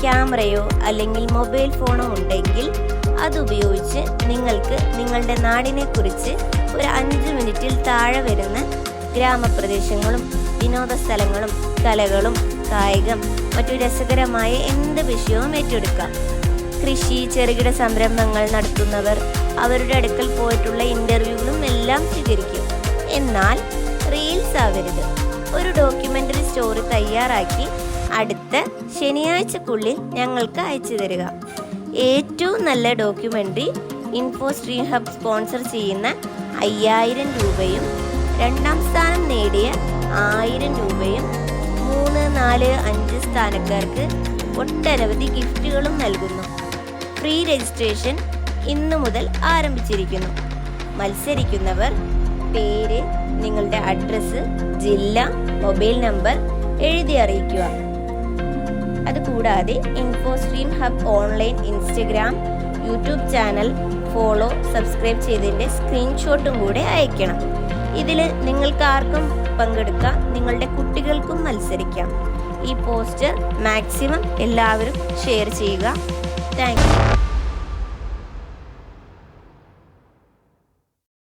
ക്യാമറയോ അല്ലെങ്കിൽ മൊബൈൽ ഫോണോ ഉണ്ടെങ്കിൽ അതുപയോഗിച്ച് നിങ്ങൾക്ക് നിങ്ങളുടെ നാടിനെ കുറിച്ച് ഒരു അഞ്ച് മിനിറ്റിൽ താഴെ വരുന്ന ഗ്രാമപ്രദേശങ്ങളും വിനോദ സ്ഥലങ്ങളും കലകളും കായികം മറ്റു രസകരമായ എന്ത് വിഷയവും ഏറ്റെടുക്കാം. കൃഷി ചെറുകിട സംരംഭങ്ങൾ നടത്തുന്നവർ അവരുടെ അടുക്കൽ പോയിട്ടുള്ള ഇന്റർവ്യൂകളും എല്ലാം സ്വീകരിക്കും. എന്നാൽ റീൽസ് ആവരുത്. ഒരു ഡോക്യുമെന്ററി സ്റ്റോറി തയ്യാറാക്കി അടുത്ത ശനിയാഴ്ചക്കുള്ളിൽ ഞങ്ങൾക്ക് അയച്ചു തരിക. ഏറ്റവും നല്ല documentary info stream hub sponsor ചെയ്യുന്ന അയ്യായിരം രൂപയും രണ്ടാം സ്ഥാനം നേടിയ ആയിരം രൂപയും മൂന്ന് നാല് അഞ്ച് സ്ഥാനക്കാർക്ക് ഒട്ടനവധി ഗിഫ്റ്റുകളും നൽകുന്നു. ഫ്രീ രജിസ്ട്രേഷൻ ഇന്നു മുതൽ ആരംഭിച്ചിരിക്കുന്നു. മത്സരിക്കുന്നവർ പേര് നിങ്ങളുടെ അഡ്രസ്സ് ജില്ല മൊബൈൽ നമ്പർ എഴുതി അറിയിക്കുക. അതുകൂടാതെ Infostream Hub online Instagram YouTube channel follow subscribe ചെയ്തതിന്റെ സ്ക്രീൻഷോട്ടും കൂടെ അയക്കണം ഇതിൽ നിങ്ങൾക്ക് ആർക്കും പങ്കെടുക്കാം നിങ്ങളുടെ കുട്ടികൾക്കും മത്സരിക്കാം. ഈ പോസ്റ്റർ മാക്സിമം എല്ലാവരും ഷെയർ ചെയ്യുക. താങ്ക്